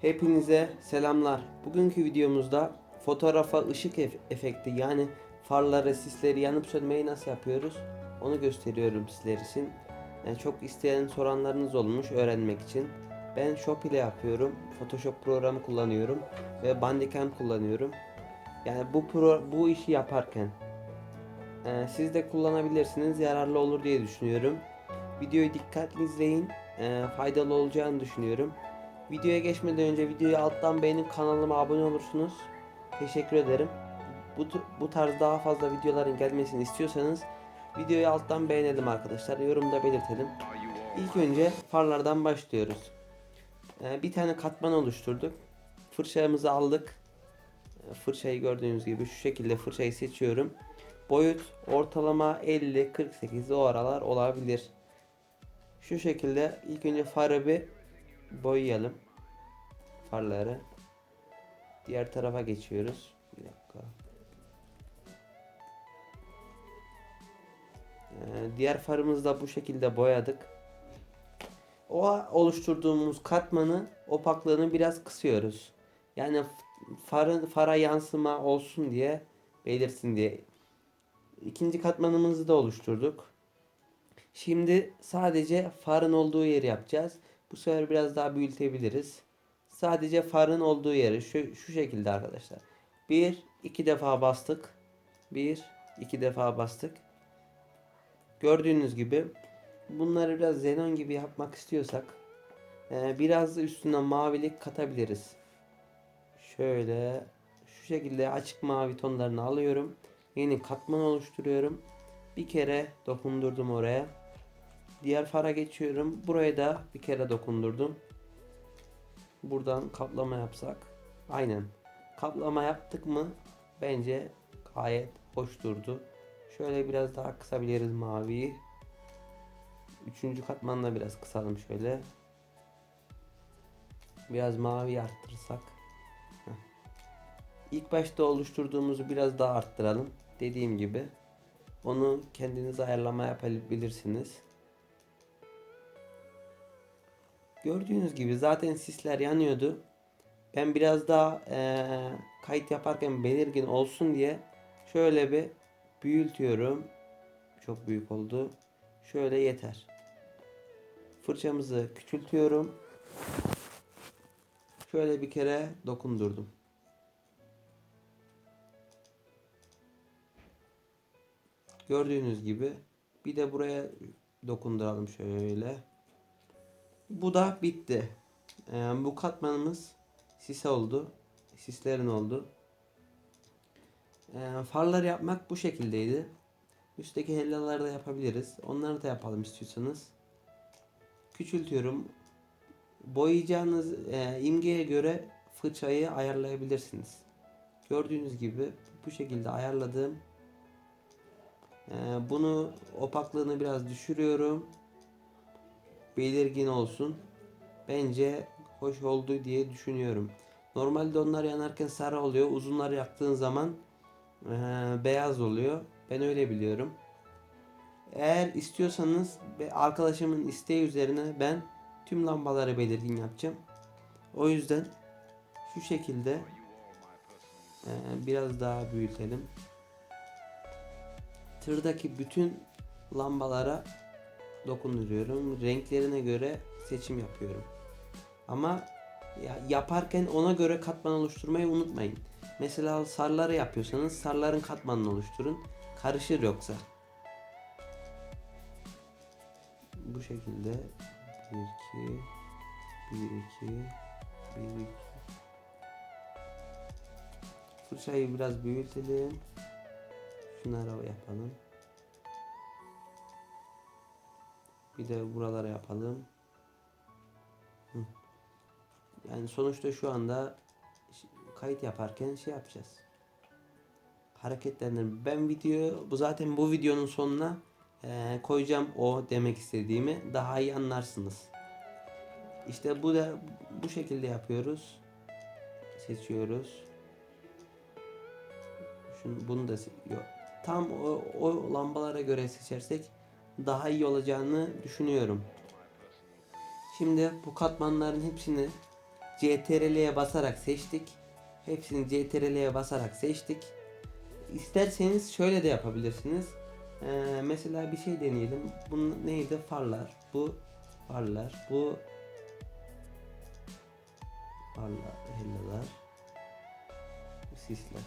Hepinize selamlar. Bugünkü videomuzda fotoğrafa ışık ef- efekti yani farları, sisleri yanıp sönmeyi nasıl yapıyoruz onu gösteriyorum sizler için. Yani çok isteyen soranlarınız olmuş öğrenmek için. Ben Shop ile yapıyorum. Photoshop programı kullanıyorum ve Bandicam kullanıyorum. Yani bu pro, bu işi yaparken e, siz de kullanabilirsiniz. Yararlı olur diye düşünüyorum. Videoyu dikkatli izleyin. e, faydalı olacağını düşünüyorum. Videoya geçmeden önce videoyu alttan beğenip kanalıma abone olursunuz. Teşekkür ederim. Bu, bu tarz daha fazla videoların gelmesini istiyorsanız videoyu alttan beğenelim arkadaşlar. Yorumda belirtelim. İlk önce farlardan başlıyoruz. Ee, bir tane katman oluşturduk. Fırçamızı aldık. Ee, Fırçayı gördüğünüz gibi şu şekilde fırçayı seçiyorum. Boyut ortalama 50-48 o aralar olabilir. Şu şekilde ilk önce farı bir boyayalım. Farları. Diğer tarafa geçiyoruz. Bir dakika. Ee, diğer farımızı da bu şekilde boyadık. O oluşturduğumuz katmanı opaklığını biraz kısıyoruz. Yani farın fara yansıma olsun diye belirsin diye. İkinci katmanımızı da oluşturduk. Şimdi sadece farın olduğu yeri yapacağız. Bu sefer biraz daha büyütebiliriz. Sadece farın olduğu yeri şu, şu şekilde arkadaşlar. Bir, iki defa bastık. Bir, iki defa bastık. Gördüğünüz gibi bunları biraz xenon gibi yapmak istiyorsak e, biraz da üstüne mavilik katabiliriz. Şöyle şu şekilde açık mavi tonlarını alıyorum. Yeni katman oluşturuyorum. Bir kere dokundurdum oraya. Diğer fara geçiyorum. Buraya da bir kere dokundurdum. Buradan kaplama yapsak. Aynen. Kaplama yaptık mı bence gayet hoş durdu. Şöyle biraz daha kısabiliriz maviyi. Üçüncü katmanla biraz kısalım şöyle. Biraz mavi arttırırsak. Heh. İlk başta oluşturduğumuzu biraz daha arttıralım. Dediğim gibi. Onu kendiniz ayarlama yapabilirsiniz. Gördüğünüz gibi zaten sisler yanıyordu. Ben biraz daha eee, kayıt yaparken belirgin olsun diye şöyle bir büyütüyorum. Çok büyük oldu. Şöyle yeter. Fırçamızı küçültüyorum. Şöyle bir kere dokundurdum. Gördüğünüz gibi bir de buraya dokunduralım şöyle. Bu da bitti. Ee, bu katmanımız sis oldu. Sislerin oldu. Ee, farları yapmak bu şekildeydi. Üstteki hellaları da yapabiliriz. Onları da yapalım istiyorsanız. Küçültüyorum. Boyayacağınız e, imgeye göre fırçayı ayarlayabilirsiniz. Gördüğünüz gibi bu şekilde ayarladım. Ee, bunu opaklığını biraz düşürüyorum belirgin olsun. Bence hoş oldu diye düşünüyorum. Normalde onlar yanarken sarı oluyor. Uzunlar yaktığın zaman eee, beyaz oluyor. Ben öyle biliyorum. Eğer istiyorsanız arkadaşımın isteği üzerine ben tüm lambaları belirgin yapacağım. O yüzden şu şekilde eee, biraz daha büyütelim. Tırdaki bütün lambalara dokunduruyorum. Renklerine göre seçim yapıyorum. Ama ya yaparken ona göre katman oluşturmayı unutmayın. Mesela sarıları yapıyorsanız sarıların katmanını oluşturun. Karışır yoksa. Bu şekilde 1 2 1 2 1 2 Fırçayı biraz büyütelim. Şunları yapalım. Bir de buralara yapalım. Yani sonuçta şu anda kayıt yaparken şey yapacağız. Hareketlendirme. Ben video bu zaten bu videonun sonuna eee, koyacağım o demek istediğimi daha iyi anlarsınız. İşte bu da bu şekilde yapıyoruz. Seçiyoruz. Şunu bunu da yok. Tam o, o lambalara göre seçersek daha iyi olacağını düşünüyorum. Şimdi bu katmanların hepsini CTRL'ye basarak seçtik. Hepsini CTRL'ye basarak seçtik. İsterseniz şöyle de yapabilirsiniz. Ee, mesela bir şey deneyelim. Bu neydi? Farlar. Bu farlar. Bu farlar, hellalar. Sisler.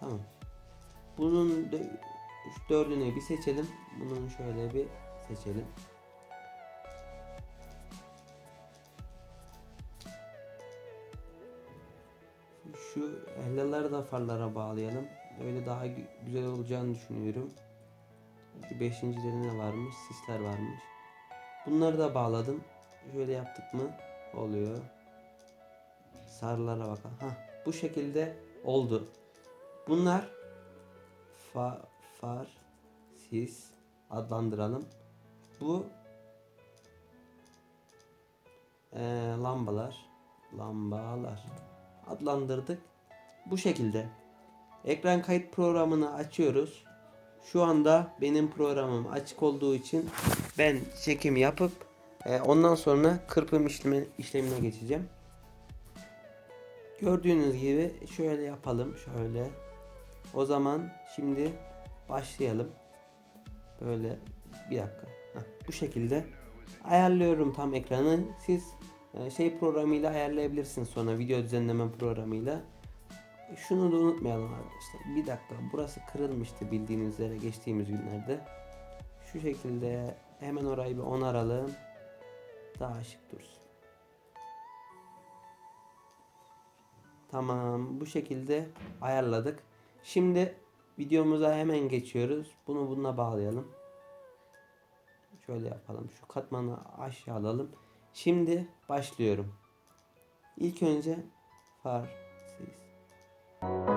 Tamam. Bunun şu dördünü bir seçelim. Bunun şöyle bir seçelim. Şu hellaları da farlara bağlayalım. Öyle daha gü- güzel olacağını düşünüyorum. Şu beşincileri varmış? Sisler varmış. Bunları da bağladım. Şöyle yaptık mı oluyor. Sarılara bakalım. Ha, bu şekilde oldu. Bunlar far, sis adlandıralım. Bu eee, lambalar, lambalar adlandırdık. Bu şekilde. Ekran kayıt programını açıyoruz. Şu anda benim programım açık olduğu için ben çekim yapıp e, ondan sonra kırpım işlemi, işlemine geçeceğim. Gördüğünüz gibi şöyle yapalım. Şöyle. O zaman şimdi başlayalım. Böyle bir dakika. Heh, bu şekilde ayarlıyorum tam ekranı. Siz e, şey programıyla ayarlayabilirsiniz sonra video düzenleme programıyla. Şunu da unutmayalım arkadaşlar. Bir dakika burası kırılmıştı bildiğiniz üzere geçtiğimiz günlerde. Şu şekilde hemen orayı bir onaralım. Daha şık dursun. Tamam bu şekilde ayarladık. Şimdi videomuza hemen geçiyoruz. Bunu bununla bağlayalım. Şöyle yapalım. Şu katmanı aşağı alalım. Şimdi başlıyorum. İlk önce far sis.